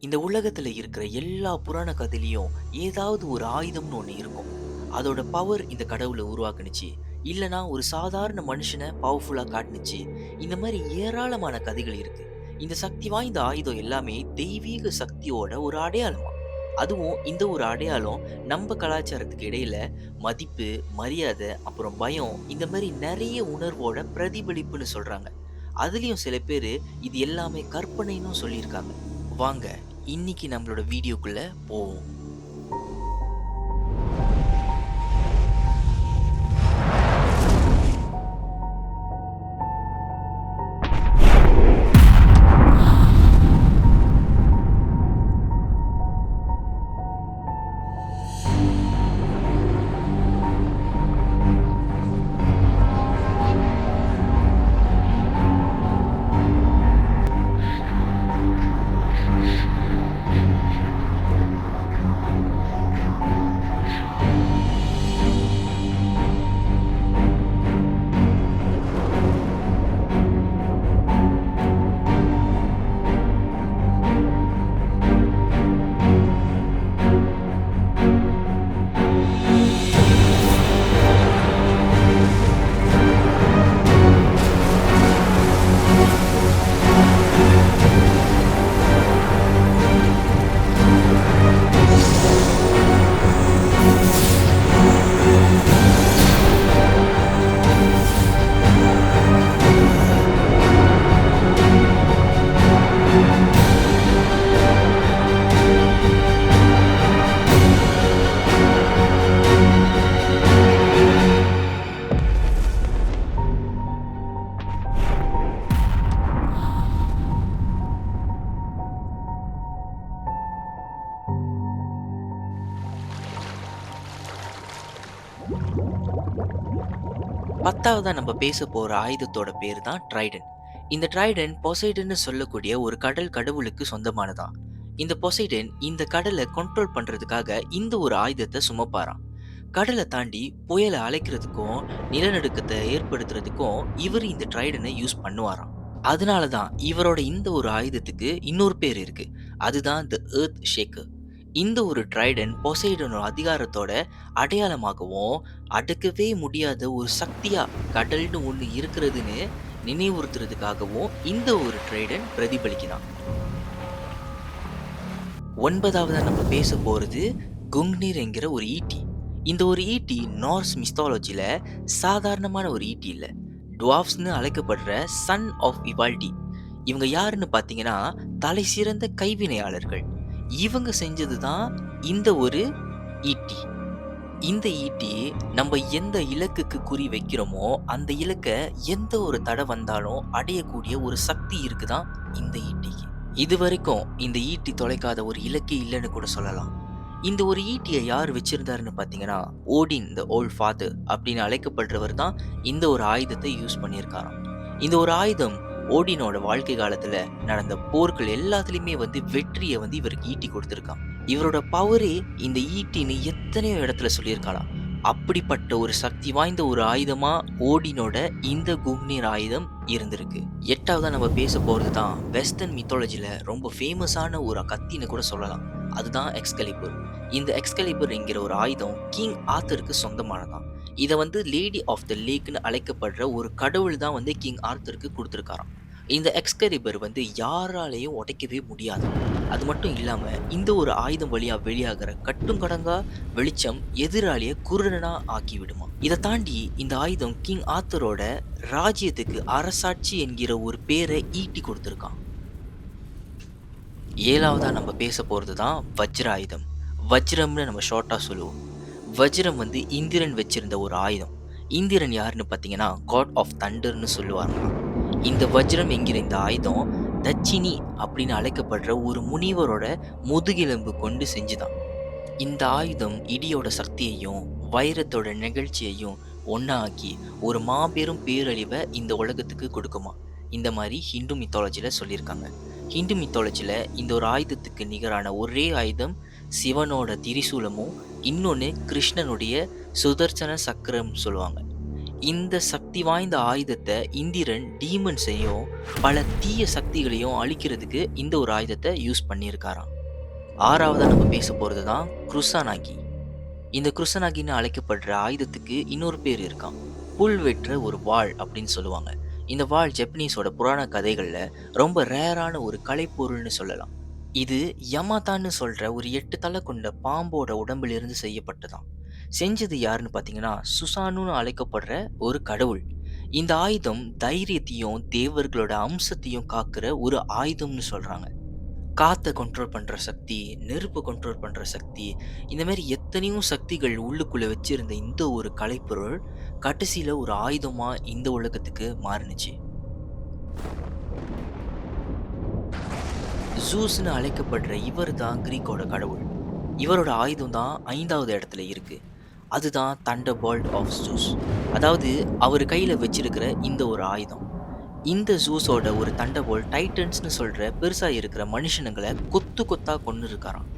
இந்த உலகத்தில் இருக்கிற எல்லா புராண கதையிலையும் ஏதாவது ஒரு ஆயுதம்னு ஒன்று இருக்கும். அதோட பவர் இந்த கடவுளை உருவாக்குனுச்சு. இல்லைனா ஒரு சாதாரண மனுஷனை பவர்ஃபுல்லாக காட்டுனுச்சு. இந்த மாதிரி ஏராளமான கதைகள் இருக்கு. இந்த சக்தி வாய்ந்த ஆயுதம் எல்லாமே தெய்வீக சக்தியோட ஒரு அடையாளமா? அதுவும் இந்த ஒரு அடையாளம் நம்ம கலாச்சாரத்துக்கு இடையில மதிப்பு மரியாதை அப்புறம் பயம் இந்த மாதிரி நிறைய உணர்வோட பிரதிபலிப்புன்னு சொல்றாங்க. அதுலயும் சில பேர் இது எல்லாமே கற்பனைன்னு சொல்லியிருக்காங்க. வாங்க இன்னைக்கு நம்மளோட வீடியோக்குள்ளே போவோம். பத்தாவதா நம்ம பேச போற ஆயுதத்தோட பேர் தான் ட்ரைடன் இந்த ட்ரைடன் பொசைடன்னு சொல்லக்கூடிய ஒரு கடல் கடவுளுக்கு சொந்தமானதான் இந்த பொசைடன் இந்த கடலை கண்ட்ரோல் பண்றதுக்காக இந்த ஒரு ஆயுதத்தை சுமப்பாராம். கடலை தாண்டி புயலை அழைக்கிறதுக்கும் நிலநடுக்கத்தை ஏற்படுத்துறதுக்கும் இவர் இந்த ட்ரைடனை யூஸ் பண்ணுவாராம். அதனால தான் இவரோட இந்த ஒரு ஆயுதத்துக்கு இன்னொரு பேர் இருக்கு. அதுதான் த ஏர்த் ஷேக்கர் இந்த ஒரு ட்ரைடன் பொசைடனோட அதிகாரத்தோட அடையாளமாகவும் அடக்கவே முடியாத ஒரு சக்தியா கடல்னு ஒன்று இருக்கிறதுன்னு நினைவுறுத்துறதுக்காகவும் இந்த ஒரு ட்ரைடன் பிரதிபலிக்கிறான். ஒன்பதாவதாக நம்ம பேச போறது குங்னீர் என்கிற ஒரு ஈட்டி. இந்த ஒரு ஈட்டி நார்ஸ் மிஸ்தாலஜியில் சாதாரணமான ஒரு ஈட்டி இல்லை. டுவாஃப்ஸ்னு அழைக்கப்படுற சன் ஆஃப் இவால்டி இவங்க யாருன்னு பார்த்தீங்கன்னா தலை சிறந்த கைவினையாளர்கள். இவங்க செஞ்சது தான் இந்த ஒரு ஈட்டி. இந்த ஈட்டி நம்ம எந்த இலக்குக்கு குறி வைக்கிறோமோ அந்த இலக்கை எந்த ஒரு தடை வந்தாலும் அடையக்கூடிய ஒரு சக்தி இருக்குதான் இந்த ஈட்டிக்கு இது வரைக்கும் இந்த ஈட்டி தொலைக்காத ஒரு இலக்கே இல்லைன்னு கூட சொல்லலாம். இந்த ஒரு ஈட்டியை யார் வச்சிருந்தாருன்னு பார்த்தீங்கன்னா ஓடின் த ஓல்ட் ஃபாதர் அப்படின்னு அழைக்கப்படுறவர் தான் இந்த ஒரு ஆயுதத்தை யூஸ் பண்ணியிருக்காராம். இந்த ஒரு ஆயுதம் ஓடினோட வாழ்க்கை காலத்துல நடந்த போர்கள் எல்லாத்துலயுமே வந்து வெற்றியை வந்து இவருக்கு ஈட்டி கொடுத்துருக்கான். இவரோட பவரே இந்த ஈட்டின்னு எத்தனையோ இடத்துல சொல்லியிருக்காளாம். அப்படிப்பட்ட ஒரு சக்தி வாய்ந்த ஒரு ஆயுதமா ஓடினோட இந்த குக்னீர் ஆயுதம் இருந்திருக்கு. எட்டாவதா நம்ம பேச போறது தான் வெஸ்டர்ன் மித்தாலஜில ரொம்ப ஃபேமஸான ஒரு கத்தின்னு கூட சொல்லலாம். அதுதான் எக்ஸ்கலிபர். இந்த எக்ஸ்கலிபர் என்கிற ஒரு ஆயுதம் கிங் ஆத்தருக்கு சொந்தமானதான் இதை வந்து லேடி ஆஃப் த லேக்னு அழைக்கப்படுற ஒரு கடவுள் தான் வந்து கிங் ஆர்த்தருக்கு கொடுத்துருக்காராம். இந்த எக்ஸ்கரிபர் வந்து யாராலையும் உடைக்கவே முடியாது. அது மட்டும் இல்லாமல் இந்த ஒரு ஆயுதம் வழியாக வெளியாகிற கட்டும் கடங்கா வெளிச்சம் எதிராளியை குருடனா ஆக்கிவிடுமா? இதை தாண்டி இந்த ஆயுதம் கிங் ஆத்தரோட ராஜ்யத்துக்கு அரசாட்சி என்கிற ஒரு பேரை ஈட்டி கொடுத்துருக்கான் ஏழாவதாக நம்ம பேச போகிறது தான் வஜ்ர ஆயுதம் வஜ்ரம்னு நம்ம ஷார்ட்டாக சொல்லுவோம். வஜ்ரம் வந்து இந்திரன் வச்சிருந்த ஒரு ஆயுதம். இந்திரன் யாருன்னு பார்த்தீங்கன்னா காட் ஆஃப் தண்டர்னு சொல்லுவாங்களாம் இந்த வஜ்ரம் என்கிற இந்த ஆயுதம் தச்சினி அப்படின்னு அழைக்கப்படுற ஒரு முனிவரோட முதுகெலும்பு கொண்டு செஞ்சுதான். இந்த ஆயுதம் இடியோட சக்தியையும் வைரத்தோட நிகழ்ச்சியையும் ஒன்றாக்கி ஒரு மாபெரும் பேரழிவை இந்த உலகத்துக்கு கொடுக்குமா? இந்த மாதிரி ஹிந்து மித்தாலஜியில் சொல்லியிருக்காங்க. ஹிந்து மித்தாலஜியில் இந்த ஒரு ஆயுதத்துக்கு நிகரான ஒரே ஆயுதம் சிவனோட திரிசூலமும் இன்னொன்று கிருஷ்ணனுடைய சுதர்சன சக்கரம் சொல்லுவாங்க. இந்த சக்தி வாய்ந்த ஆயுதத்தை இந்திரன் டீமன்ஸையும் பல தீய சக்திகளையும் அழிக்கிறதுக்கு இந்த ஒரு ஆயுதத்தை யூஸ் பண்ணியிருக்காராம். ஆறாவதாக நம்ம பேச போகிறது தான் குருசானாகி இந்த குருசனாகின்னு அழைக்கப்படுற ஆயுதத்துக்கு இன்னொரு பேர் இருக்கான் புல் வெற்ற ஒரு வாள் அப்படின்னு சொல்லுவாங்க. இந்த வாள் ஜப்பனீஸோட புராண கதைகளில் ரொம்ப ரேரான ஒரு கலைப்பொருள்னு சொல்லலாம். இது யமாத்தான்னு சொல்ற ஒரு எட்டு தலை கொண்ட பாம்போட உடம்பிலிருந்து செய்யப்பட்டதாம். செஞ்சது யாருன்னு பார்த்தீங்கன்னா சுசானுன்னு அழைக்கப்படுற ஒரு கடவுள். இந்த ஆயுதம் தைரியத்தையும் தேவர்களோட அம்சத்தையும் காக்கிற ஒரு ஆயுதம்னு சொல்கிறாங்க காற்றை கண்ட்ரோல் பண்ணுற சக்தி நெருப்பு கண்ட்ரோல் பண்ணுற சக்தி இந்த மாதிரி எத்தனையோ சக்திகள் உள்ளுக்குள்ளே வச்சிருந்த இந்த ஒரு கலைப்பொருள் கடைசியில் ஒரு ஆயுதமாக இந்த உலகத்துக்கு மாறுனுச்சு. ஜூஸ்னு அழைக்கப்படுற இவர் தான் கிரீக்கோட கடவுள். இவரோட ஆயுதம் தான் ஐந்தாவது இடத்துல இருக்கு. அதுதான் தண்டர் பால்ட் ஆஃப் ஜூஸ் அதாவது அவர் கையில் வச்சிருக்கிற இந்த ஒரு ஆயுதம். இந்த ஜூஸோட ஒரு தண்டபோல் டைட்டன்ஸ்னு சொல்கிற பெருசாக இருக்கிற மனுஷனுங்களை கொத்து கொத்தாக கொண்டு இருக்காராம்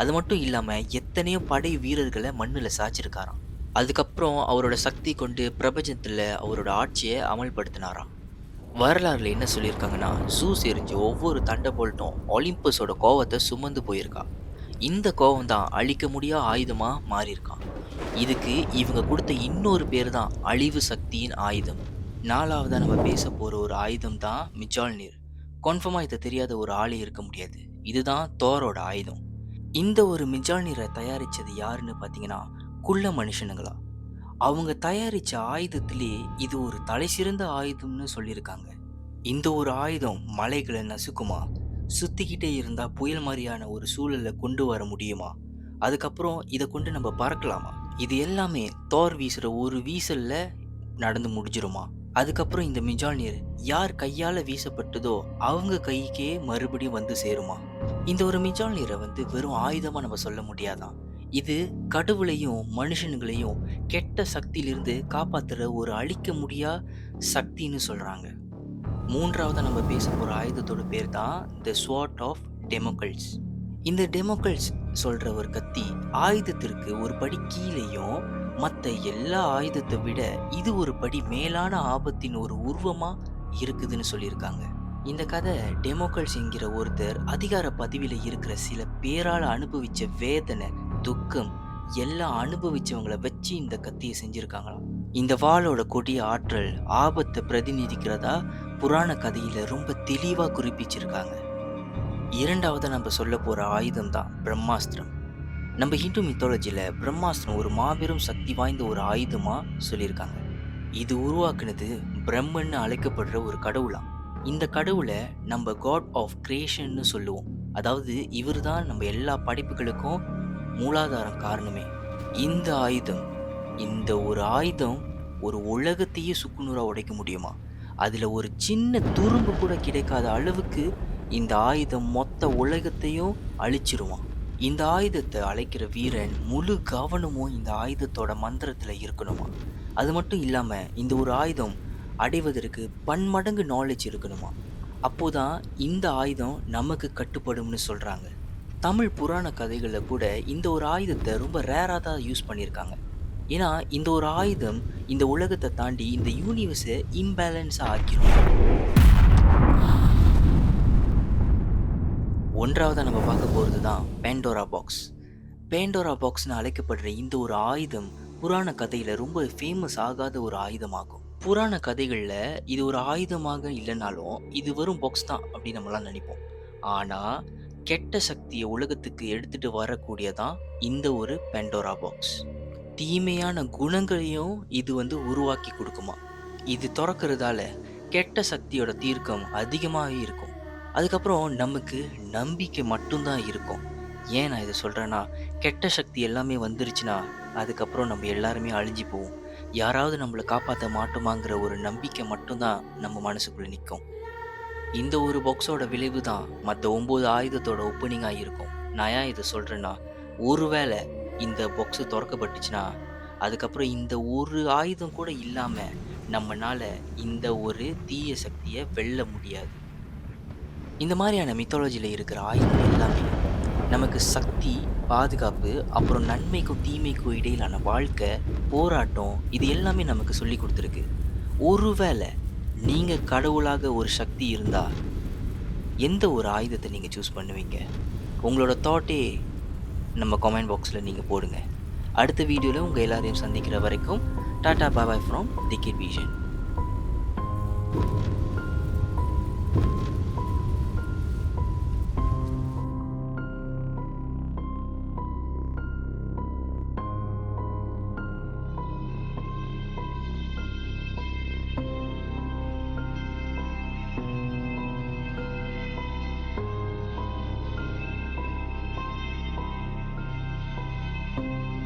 அது மட்டும் இல்லாமல் எத்தனையோ படை வீரர்களை மண்ணில் சாய்ச்சிருக்காராம். அதுக்கப்புறம் அவரோட சக்தி கொண்டு பிரபஞ்சத்தில் அவரோட ஆட்சியை அமல்படுத்தினாராம். வரலாறுல என்ன சொல்லியிருக்காங்கன்னா ஜூஸ் எரிஞ்சு ஒவ்வொரு தண்டபோல்ட்டும் ஒலிம்பஸோட கோவத்தை சுமந்து போயிருக்கா. இந்த கோவம் தான் அழிக்க முடியாத ஆயுதமாக மாறியிருக்கான் இதுக்கு இவங்க கொடுத்த இன்னொரு பேர் தான் அழிவு சக்தியின் ஆயுதம். நாலாவதாக நம்ம பேச போகிற ஒரு ஆயுதம் தான் மிஜால் நீர் கன்ஃபார்மாக இதை தெரியாத ஒரு ஆளே இருக்க முடியாது. இதுதான் தோரோட ஆயுதம். இந்த ஒரு மிஜால் நீரை தயாரித்தது யாருன்னு பார்த்தீங்கன்னா குள்ள மனுஷனுங்களா. அவங்க தயாரித்த ஆயுதத்திலே இது ஒரு தலை சிறந்த ஆயுதம்னு சொல்லியிருக்காங்க. இந்த ஒரு ஆயுதம் மலைகளை நசுக்குமா? சுத்திக்கிட்டே இருந்தால் புயல் மாதிரியான ஒரு சூழலை கொண்டு வர முடியுமா? அதுக்கப்புறம் இதை கொண்டு நம்ம பறக்கலாமா? இது எல்லாமே தோர் வீசுகிற ஒரு வீசலில் நடந்து முடிஞ்சிருமா? அதுக்கப்புறம் இந்த மிஜால் நீர் யார் கையால் வீசப்பட்டதோ அவங்க கைக்கே மறுபடியும் வந்து சேருமா? இந்த ஒரு மிஜால் நீரை வந்து வெறும் ஆயுதமாக நம்ம சொல்ல முடியாதான் இது கடவுளையும் மனுஷனுங்களையும் கெட்ட சக்தியிலிருந்து காப்பாத்துற ஒரு அழிக்க முடியா சக்தின்னு சொல்றாங்க. மூன்றாவதாக நம்ம பேச போற ஆயுதத்தோட பேர் தான் த ஸ்வாட் ஆஃப் டெமோக்கல்ஸ் இந்த டெமோக்கல்ஸ் சொல்ற ஒரு கத்தி ஆயுதத்திற்கு ஒரு படி கீழேயும் மற்ற எல்லா ஆயுதத்தை விட இது ஒரு படி மேலான ஆபத்தின் ஒரு உருவமா இருக்குதுன்னு சொல்லியிருக்காங்க. இந்த கதை டெமோக்கல்ஸ் என்கிற ஒருத்தர் அதிகார பதவியில் இருக்கிற சில பேரால் அனுபவிச்ச வேதனை துக்கம் எல்லாம் அனுபவிச்சவங்களை வச்சு இந்த கத்தியை செஞ்சுருக்காங்களாம். இந்த வாளோட கொடிய ஆற்றல் ஆபத்தை பிரதிநிதிக்கிறதா புராண கதையில ரொம்ப தெளிவாக குறிப்பிச்சிருக்காங்க. இரண்டாவது நம்ம சொல்ல போற ஆயுதம் தான் பிரம்மாஸ்திரம். நம்ம ஹிந்து மித்தாலஜியில் பிரம்மாஸ்திரம் ஒரு மாபெரும் சக்தி வாய்ந்த ஒரு ஆயுதமாக சொல்லியிருக்காங்க. இது உருவாக்குனது பிரம்மன்னு அழைக்கப்படுற ஒரு கடவுளாம். இந்த கடவுளை நம்ம காட் ஆஃப் கிரியேஷன்னு சொல்லுவோம். அதாவது இவர் தான் நம்ம எல்லா படைப்புகளுக்கும் மூலாதாரம் காரணமே. இந்த ஆயுதம் இந்த ஒரு ஆயுதம் ஒரு உலகத்தையே சுக்குநூறாக உடைக்க முடியுமா? அதில் ஒரு சின்ன துரும்பு கூட கிடைக்காத அளவுக்கு இந்த ஆயுதம் மொத்த உலகத்தையும் அழிச்சிருவான் இந்த ஆயுதத்தை அழைக்கிற வீரன் முழு கவனமும் இந்த ஆயுதத்தோட மந்திரத்தில் இருக்கணுமா? அது மட்டும் இல்லாமல் இந்த ஒரு ஆயுதம் அடைவதற்கு பன்மடங்கு நாலேஜ் இருக்கணுமா? அப்போதான் இந்த ஆயுதம் நமக்கு கட்டுப்படும்னு சொல்கிறாங்க தமிழ் புராண கதைகளில் கூட இந்த ஒரு ஆயுதத்தை ரொம்ப ரேராக தான் யூஸ் பண்ணியிருக்காங்க. ஏன்னா இந்த ஒரு ஆயுதம் இந்த உலகத்தை தாண்டி இந்த யூனிவர்ஸை இம்பேலன்ஸாக ஆக்கிரும். ஒன்றாவதாக நம்ம பார்க்க போகிறது தான் பேண்டோரா பாக்ஸ் பேண்டோரா பாக்ஸ்னு அழைக்கப்படுற இந்த ஒரு ஆயுதம் புராண கதையில் ரொம்ப ஃபேமஸ் ஆகாத ஒரு ஆயுதமாகும். புராண கதைகளில் இது ஒரு ஆயுதமாக இல்லைனாலும் இது வெறும் பாக்ஸ் தான் அப்படின்னு நம்மளாம் நினைப்போம். ஆனால் கெட்ட சக்தியை உலகத்துக்கு எடுத்துட்டு வரக்கூடியதான் இந்த ஒரு பெண்டோரா பாக்ஸ் தீமையான குணங்களையும் இது வந்து உருவாக்கி கொடுக்குமா? இது திறக்கிறதால கெட்ட சக்தியோட தீர்க்கம் அதிகமாகவே இருக்கும். அதுக்கப்புறம் நமக்கு நம்பிக்கை மட்டும்தான் இருக்கும். ஏன் நான் இதை சொல்கிறேன்னா கெட்ட சக்தி எல்லாமே வந்துருச்சுன்னா அதுக்கப்புறம் நம்ம எல்லாருமே அழிஞ்சு போவோம். யாராவது நம்மளை காப்பாற்ற மாட்டோமாங்கிற ஒரு நம்பிக்கை மட்டும்தான் நம்ம மனசுக்குள்ளே நிற்கும். இந்த ஒரு பாக்ஸோட விளைவு தான் மற்ற ஒம்பது ஆயுதத்தோட ஓப்பனிங்காக இருக்கும் நான் ஏன் இதை சொல்கிறேன்னா ஒருவேளை இந்த பாக்ஸு திறக்கப்பட்டுச்சுன்னா அதுக்கப்புறம் இந்த ஒரு ஆயுதம் கூட இல்லாமல் நம்மளால் இந்த ஒரு தீய சக்தியை வெல்ல முடியாது. இந்த மாதிரியான மித்தாலஜியில் இருக்கிற ஆயுதம் எல்லாமே நமக்கு சக்தி பாதுகாப்பு அப்புறம் நன்மைக்கும் தீமைக்கும் இடையிலான வாழ்க்கை போராட்டம் இது எல்லாமே நமக்கு சொல்லி கொடுத்துருக்கு. ஒருவேளை நீங்கள் கடவுளாக ஒரு சக்தி இருந்தால் எந்த ஒரு ஆயுதத்தை நீங்கள் சூஸ் பண்ணுவீங்க? உங்களோட தாட்டே நம்ம கமெண்ட் பாக்ஸில் நீங்கள் போடுங்க. அடுத்த வீடியோவில் உங்கள் எல்லாரையும் சந்திக்கிற வரைக்கும் tata bye bye from ticket vision you